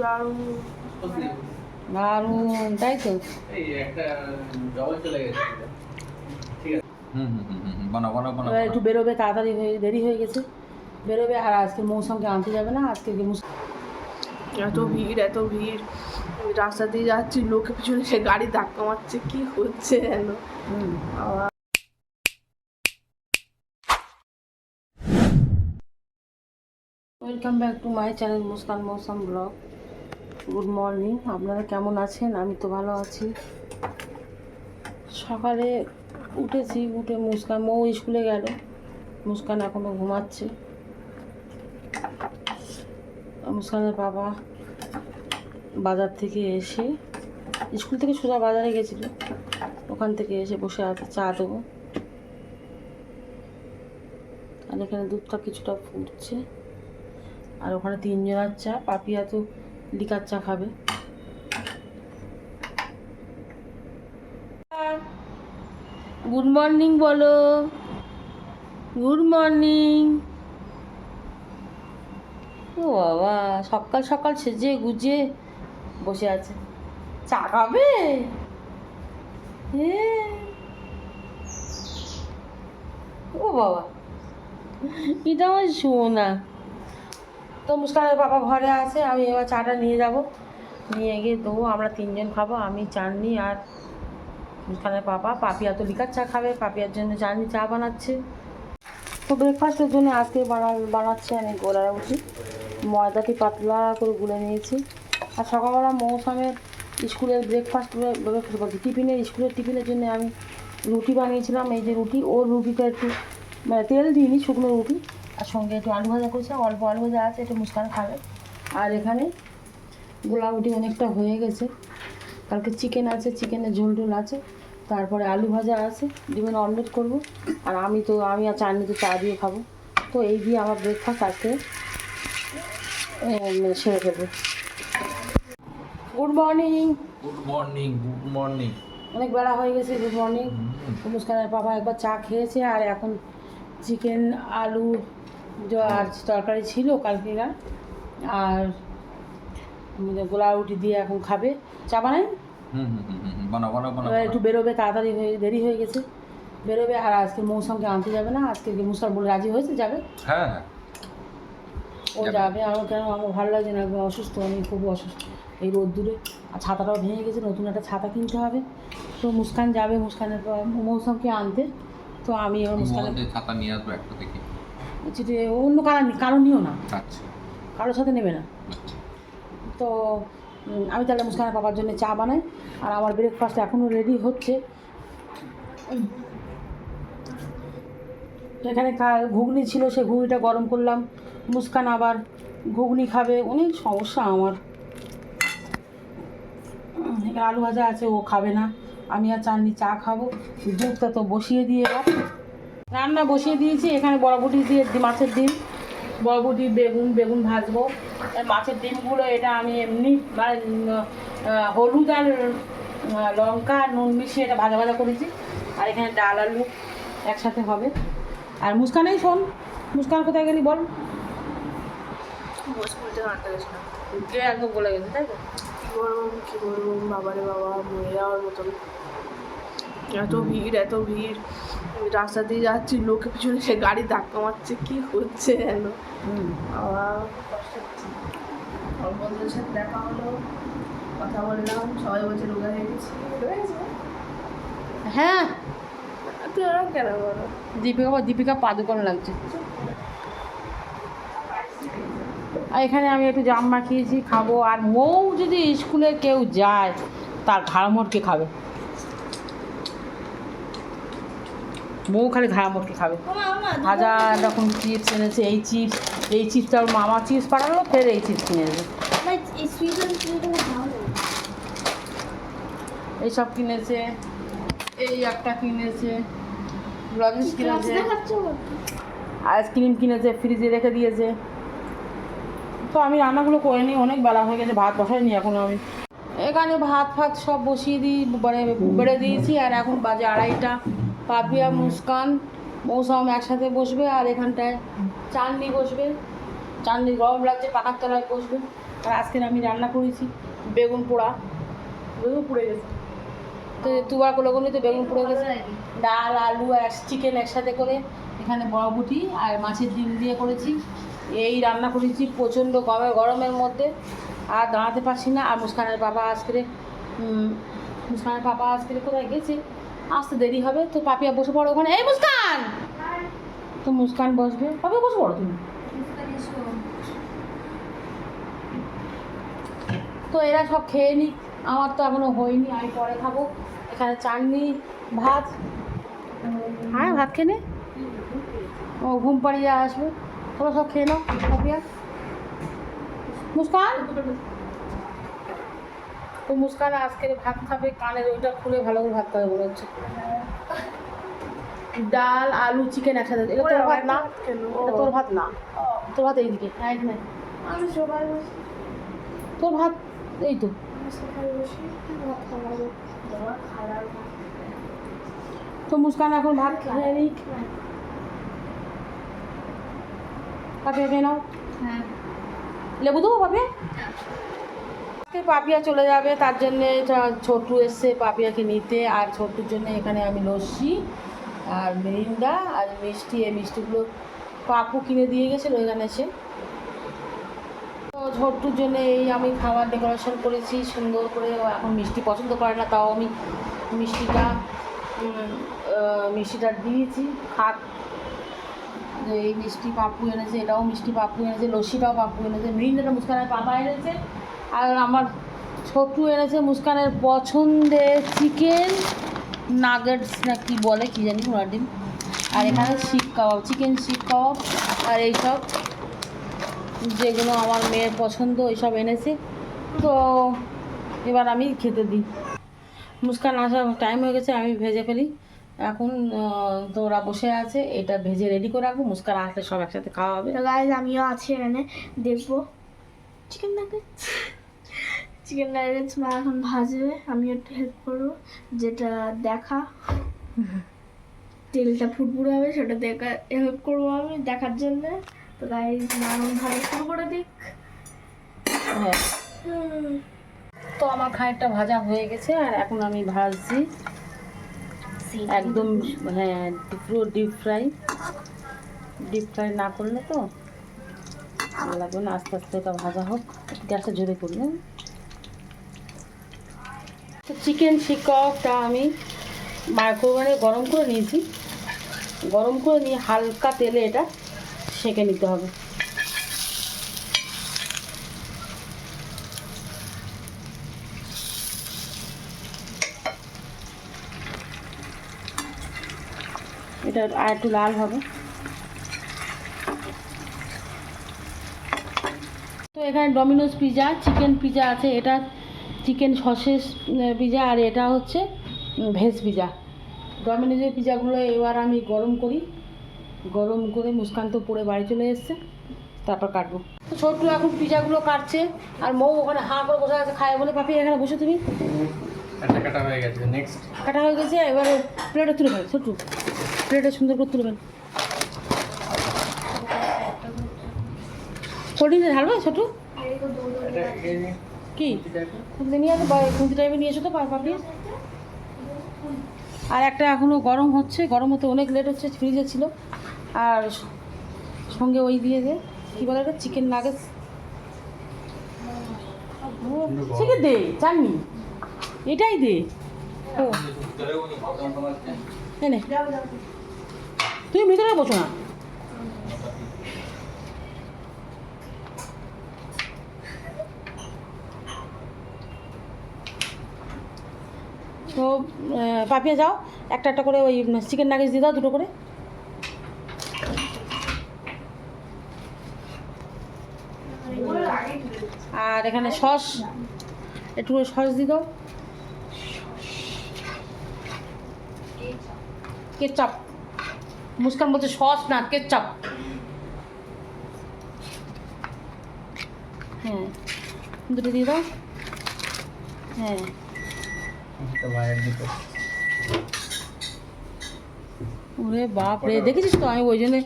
দারুণ দারুণ তাই তো। এই একটা জল চলে গেছে ঠিক আছে হুম হুম হুম হুম বানা বানা বানা এবার একটু বেরোবে তাড়াতাড়ি হয়ে দেরি হয়ে গেছে। বেরোবে আর আজকে মৌসুমকে আনতে যাবে না আজকে এত ভিড় এত ভিড়। রাস্তা দিয়ে যাচ্ছি লোকে পিছনে সে গাড়ি ধাক্কা মারছে কি হচ্ছে যেন। Welcome back to my channel Muskan Mousam vlog good morning আপনারা কেমন আছেন? আমি তো ভালো আছি। সকালে উঠেছি, উঠে মুস্কান মৌ স্কুলে গেল। মুস্কান এখনও ঘুমাচ্ছে। মুস্কানের বাবা বাজার থেকে এসে, স্কুল থেকে সোজা বাজারে গেছিল। ওখান থেকে এসে বসে আছে, চা দেবো। আর এখানে দুধটা কিছুটা ফুটছে। আর ওখানে তিনজনের চা, পাপিয়া তো লিকার চা খাবে। গুড মর্নিং বলো। Good morning. ও বাবা, সকাল সকাল সেজে গুজে বসে আছে। চা খাবে। ও বাবা, এটা আমার শোনা তো মুস্কানের বাবা ঘরে আছে, আমি এবার চাটা নিয়ে যাব। নিয়ে গিয়ে দেবো, আমরা তিনজন খাব, আমি চাননি আর মুস্কানের পাপা পাপিয়া তো লিকার চা খাবে, পাপিয়ার জন্য চাননি চা বানাচ্ছে। তো ব্রেকফাস্টের জন্য আজকে বানা, বানাচ্ছি আমি গোলা রুটি। ময়দাটি পাতলা করে গুলে নিয়েছি। আর সকালবেলা মৌসুমের স্কুলের ব্রেকফাস্ট বলছি, টিফিনের, স্কুলের টিফিনের জন্য আমি রুটি বানিয়েছিলাম। এই যে রুটি, ওর রুটিটা একটু মানে তেল দিইনি, শুকনো রুটি। আর সঙ্গে একটু আলু ভাজা করেছিলাম অল্প আলু ভাজা আছে একটু মুস্কান খাবে। আর এখানে গোলাগুটি অনেকটা হয়ে গেছে। কালকে চিকেন আছে চিকেনের ঝোল টোল আছে তারপরে আলু ভাজা আছে ডিমের অমলেট করব। আর আমি তো আমি আর চাটনি তো চা দিয়ে খাব। তো এই দিয়ে আমার ব্রেকফাস্ট আজকে সেরে ফেলব। Good morning good morning good morning অনেক বেলা হয়ে গেছে গুড মর্নিং মুস্কানের বাবা একবার চা খেয়েছে আর এখন চিকেন আলু জ- আর তরকারি ছিল কালকেরা আর গোলা রুটি দিয়ে এখন খাবে। চা বানাই? একটু বেরোবে তাড়াতাড়ি হয়ে দেরি হয়ে গেছে। বেরোবে আর আজকে মৌসুমকে আনতে যাবে না। আজকে কি মুস্কান বলে রাজি হয়েছে যাবে। হ্যাঁ হ্যাঁ। ও যাবে। আমার কেন আমার ভালো লাগছে না অসুস্থ আমি খুব অসুস্থ। এই রোদ্দুরে। আর ছাতাটাও ভেঙে গেছে নতুন একটা ছাতা কিনতে হবে। তো মুস্কান যাবে মুস্কানের পর মৌসুমকে আনতে। তো আমি এবার মুস্কানের ছাতা নিয়ে আসব একটা দেখি চিঠি অন্য কারণ কারও নিও না। আচ্ছা। কারোর সাথে নেবে না। আচ্ছা। তো আমি তাহলে মুস্কানের পাপার জন্য চা বানাই আর আমার ব্রেকফাস্ট এখনও রেডি হচ্ছে। এখানে ঘুগনি ছিল সে ঘুগনিটা গরম করলাম। মুস্কান আবার ঘুগনি খাবে অনেক সমস্যা আমার। এখানে আলু ভাজা আছে ও খাবে না। আমি আর চাননি চা খাব। দুধটা তো বসিয়ে দিয়ে এবার। রান্না বসিয়ে দিয়েছি। এখানে বড়বুটি দিয়ে মাছের ডিম বড়বুটি বেগুন বেগুন ভাজবো। মাছের ডিমগুলো এটা আমি এমনি মানে হলুদ আর লঙ্কা নুন মিশিয়ে এটা ভাজা ভাজা করেছি। আর এখানে ডাল আলু একসাথে হবে। আর মুস্কানেই শোন। মুস্কান কোথায় গেলি বল? একদম বলে গেছে তাই তো? বাবারে বাবা যাওয়ার মতন। এত ভিড় এত ভিড়। রাস্তা দিয়ে যাচ্ছি লোকে পিছনে সে গাড়ি ধাক্কা মারছে কি হচ্ছে যেন? হুম। আবার কষ্ট হচ্ছে। আমার বন্ধুদের সাথে দেখা হলো কথা বললাম সবাই বলছে রোগা হয়ে গেছি। হ্যাঁ। তুই ওরা কেন বলো? দীপিকা বা দীপিকা পাদুকন লাগছে। আর এখানে আমি একটু জাম মাখিয়েছি খাব। আর মৌ যদি স্কুলে কেউ যায় তার ঘাড় মোটকে খাবে। মৌ খালি ঘাড় মোটকে খাবে। হাজার রকম চিপস এনেছে, এই চিপস এই চিপসটা ওর মামা চিপস পাঠালো ফের এই চিপস কিনে এনেছে এইসব কিনেছে, এই একটা কিনেছে লজেন্স কিনেছে আইসক্রিম কিনেছে ফ্রিজে রেখে দিয়েছে। তো আমি রান্নাগুলো করে নিই, অনেক বেলা হয়ে গেছে, ভাত বসাইনি এখন আমি। এখানে ভাত ফাত সব বসিয়ে দিই মানে বেড়ে দিয়েছি, আর এখন বাজে আড়াইটা। পাপিয়া, মুস্কান, মৌসুম একসাথে বসবে আর এখানটায় চাননি বসবে। চাননি গরম লাগছে পাকার তলায় বসবে। আর আজকে আমি রান্না করেছি বেগুন পোড়া। বেগুন পুড়ে গেছে। তো তুবা কোলোগুলি তো বেগুন পুড়ে গেছে। ডাল, আলু আর চিকেন একসাথে করে এখানে বড়বুটি আর মাছের ডিম দিয়ে করেছি। এই রান্না করেছি প্রচণ্ড গরমে গরমের মধ্যে। আর দাঁড়াতে পারছি না। আর মুস্কানের বাবা আজকে মুস্কানের বাবা আজকে কোথায় গেছে? আসতে দেরি হবে, তো পাপিয়া বসে পড়ো ওখানে। এই মুস্কান! তো মুস্কান বসবে। পাপিয়া বসে পড়ো তুমি। তো এরা সব খেয়ে নিক। আমার তো এখনও হয়নি, আমি পরে খাব। এখানে চাটনি, ভাত। হ্যাঁ ভাত খেয়ে নে। ও, ঘুম পাড়িয়ে আসবে। তোমরা সব খেয়ে নাও পাপিয়া মুস্কান! তো মুস্কান আজকে ভাত খাবে কানের ওইটা খুলে ভালো করে ভাত খাবে মনে হচ্ছে। ডাল আলু চিকেন একসাথে। এটা তোর ভাত না? এটা তোর ভাত না? তোর ভাত এইদিকে। হ্যাঁ তোর ভাত এই তো। তো মুস্কান এখন ভাত খেয়ে নিক। পাপিয়া নাও। হ্যাঁ। লেবু দেবো পাপিয়া আজকে পাপিয়া চলে যাবে, তার জন্যে চ- ছোটু এসছে পাপিয়াকে নিতে, আর ছোটুর জন্য এখানে আমি লস্যি, আর মিরিন্ডা আর মিষ্টি, এই মিষ্টিগুলো পাপু কিনে দিয়ে গেছিল এখানে এসে। তো ছোট্টুর জন্য এই আমি খাবার ডেকোরেশন করেছি, সুন্দর করে এখন মিষ্টি পছন্দ করে না, তাও আমি মিষ্টিটা মিষ্টিটা দিয়েছি খাক এই মিষ্টি পাপ্পু এনেছে, এটাও মিষ্টি পাপ্পু এনেছে, লস্যিটাও পাপু এনেছে মিরিন্দাটা মুস্কানের পাপা এনেছে আর আমার ছোট্টু এনেছে মুস্কানের পছন্দের চিকেন নাগেটস না কি বলে, কি জানি ওনার ডিম। আর এখানে শিক কাবাব, চিকেন শিক কাবাব আর এইসব যেগুলো আমার মেয়ের পছন্দ এইসব এনেছে। তো এবার আমি খেতে দিই। মুস্কান আসার টাইম হয়ে গেছে, আমি ভেজে ফেলি। এখন তো ওরা বসে আছে, এটা ভেজে রেডি করে রাখব। মুস্কান আসলে সব একসাথে খাওয়া হবে। আমিও আছি এখানে, দেখব। চিকেন নাগেটস চিকেন নাগেটস মা এখন ভাজবে আমিও একটু হেল্প করব যেটা দেখা। তেলটা ফুটফুটে হবে সেটা দেখা হেল্প করব আমি দেখার জন্য। তো গাইজ মা এখন ভাজা শুরু করে দিক। হ্যাঁ। তো আমার খানিকটা ভাজা হয়ে গেছে আর এখন আমি ভাজছি। একদম হ্যাঁ পুরো ডিপ ফ্রাই ডিপ ফ্রাই না করলে তো ভালো লাগবে না। আস্তে আস্তে এটা ভাজা হোক গ্যাসটা জোরে করলে তো চিকেন শিককটা আমি মাইক্রোওভেনে গরম করে নিয়েছি। গরম করে নিয়ে হালকা তেলে এটা সেঁকে নিতে হবে। এটা আর একটু লাল হবে। তো এখানে ডমিনোজ পিজা চিকেন পিজা আছে। এটা চিকেন সসেস পিজা আর এটা হচ্ছে ভেজ পিজা। ডমিনোজের পিজাগুলো এবার আমি গরম করি গরম করে মুস্কান তো পরে বাড়ি চলে এসছে তারপর কাটবো। ছোট্ট এখন পিজাগুলো কাটছে আর মৌ ওখানে হাঁ করে বসে আছে খায় বলে পাপি এখানে বসে তুমি? কাটা হয়ে গেছে নেক্সট কাটা হয়ে গেছে এবারে প্লেটে তুলে ফেল ছোট্টু। প্লেটে সুন্দর করে তুলে ফেল। কোল্ড ড্রিঙ্কস ঢালবে ছোট্টু? এই কি? একটা খুঁজতে নিয়ে আসো খুঁজতে টাইপে নিয়ে এসো তো পা- পাপড়ি আর একটা এখনও গরম হচ্ছে গরম হতে অনেক লেট হচ্ছে ফ্রিজে ছিল। আর সঙ্গে ওই দিয়ে দে কী বলে ওটা? চিকেন নাগেটস চিকেন দে চাননি। এটাই দে। ও নে। তুমি ভিতরে বসো না। তো পাপিয়া যাও। একটা একটা করে ওই চিকেন নাগেটস দিয়ে দাও, দুটো করে। আর এখানে সস। একটু সস দিয়ে দাও। কেচাপ। মুস্কান বলছে সস না, কেচাপ। হ্যাঁ দুটো দিয়ে দাও। হ্যাঁ। ভাইয়ের ওরে বাপ রে দেখেছিস তো আমি ওই জন্যে?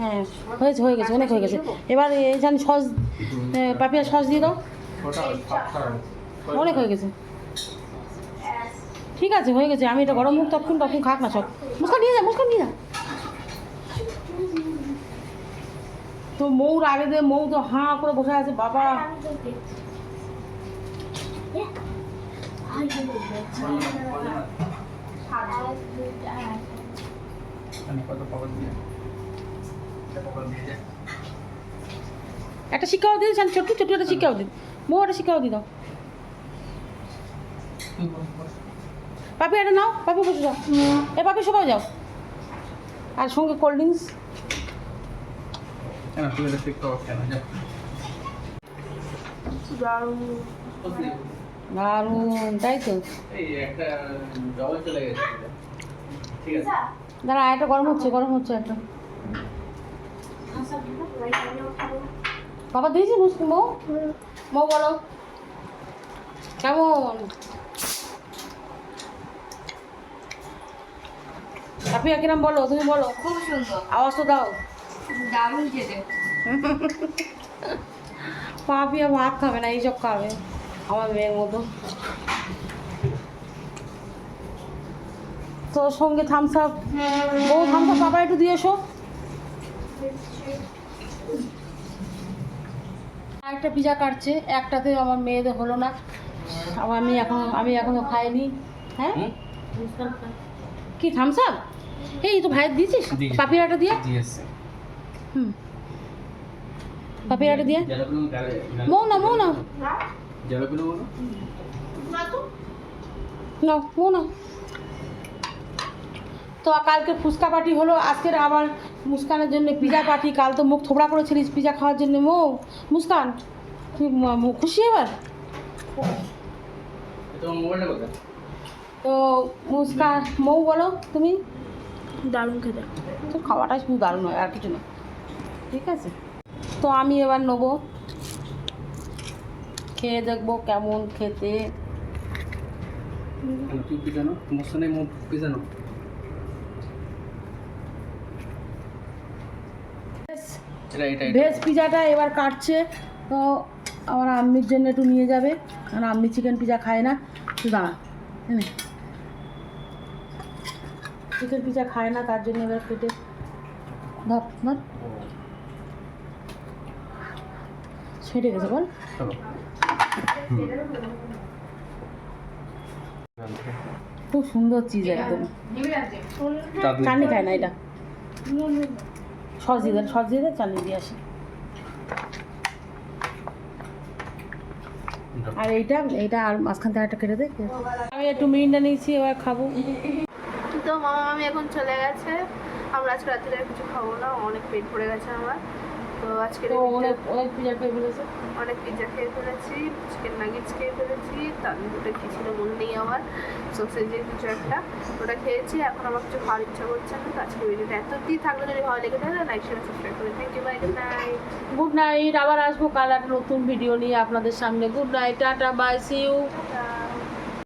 হ্যাঁ হয়েছে হয়ে গেছে অনেক হয়ে গেছে। এবার এই জানি সস পাপিয়া সস দিয়ে দাও। অনেক হয়ে গেছে। ঠিক আছে হয়ে গেছে আমি এটা গরম মুখ তখন তখন খাক না সব। মুস্কান নিয়ে যা মুস্কান নিয়ে যা। তো মৌর আগে দিয়ে মৌ তো হাঁ করে বসে আছে বাবা মানে কত পাবো দিয়ে পাবো দিয়ে যা একটা শিক্ষাও দিন ছোট্ট ছোট্ট একটা শিক্ষাও দিন মৌ একটা শিক্ষাও দি দাও। পাপি এটা নাও পাপি বসে যাও। এ পাপি সবাই যাও। আর সঙ্গে কোল্ড ড্রিঙ্কস কেন তুই এটা ঠিক করো কেন? যা দারুণ তাই তো? এই একটা জল চলে গেছে। ঠিক আছে। দাঁড়া একটা গরম হচ্ছে গরম হচ্ছে একটা। বাবা দিয়েছি মুসকি মৌ মৌ বলো। কেমন? পাপিয়া কিরাম বলো তুমি বলো। খুব সুন্দর। আওয়াজ তো দাও। দারুণ খেতে। পাপিয়া ভাত খাবে না এইসব খাবে। আমার মেয়ের মতো। তো সঙ্গে থামস আপ বউ থামস আপ বাবা একটু দিয়ে এসো। একটা পিজা কাটছে একটাতে আমার মেয়েদের হলো না। আবার আমি এখন আমি এখনও খাইনি। হ্যাঁ? কি থামস? আপ এই তো ভাইয়ের দিয়েছিস? দিয়েছি। পাপিয়াটা দিয়ে? হুম। পাপিয়াটা দিয়ে? মৌ না মৌ না। জলগুলো বলো না মৌ না তো কালকে ফুচকা পার্টি হলো আজকের আবার মুস্কানের জন্য পিজা পার্টি কাল তো মুখ থোবড়া করেছিলিস পিজা খাওয়ার জন্য মৌ। মুস্কান তুই ম- ম- খুশি এবার? তো মুস্কান মৌ বলো তুমি? দারুণ খেতে। তো খাওয়াটাই শুধু দারুণ হয় আর কিছু না। ঠিক আছে। তো আমি এবার নেব। খেয়ে দেখব কেমন খেতে। ভেজ পিজাটা এবার কাটছে। তো আমার আম্মির জন্য একটু নিয়ে যাবে। কারণ আম্মি চিকেন পিজা খায় না। তো দাঁড়া চিকেন পিজা খায় না তার জন্য এবার কেটে ধর ছেড়ে গেছে বল। খুব সুন্দর চিজ একদম। চাটনি খায় না এটা। সস দিয়ে সস দিয়ে চাটনি দিয়ে আসি। আর এইটা এইটা আর মাঝখান থেকে একটা কেটে দে আমি একটু মিরিন্ডা নিয়েছি এবার খাব। তো মামা মামি এখন চলে গেছে। আমরা আজকে রাত্রে আর কিছু খাব না অনেক পেট ভরে গেছে আমার। তো আজকে অনেক অনেক পিজা খেয়ে ফেলেছে। অনেক পিৎজা খেয়ে ফেলেছি চিকেন নাগেটস খেয়ে ফেলেছি তার দুটো কী ছিল মনে নেই আমার সসেজের কিছু একটা। ওটা খেয়েছি এখন আমার কিছু খাওয়ার ইচ্ছা করছে না তো আজকে ভিডিওটা এত অব্দি থাকলে যদি ভালো লেগে থাকে লাইক শেয়ার সাবস্ক্রাইব করে thank you bye good night good night আবার আসব কাল একটা নতুন ভিডিও নিয়ে আপনাদের সামনে। Good night tata bye see you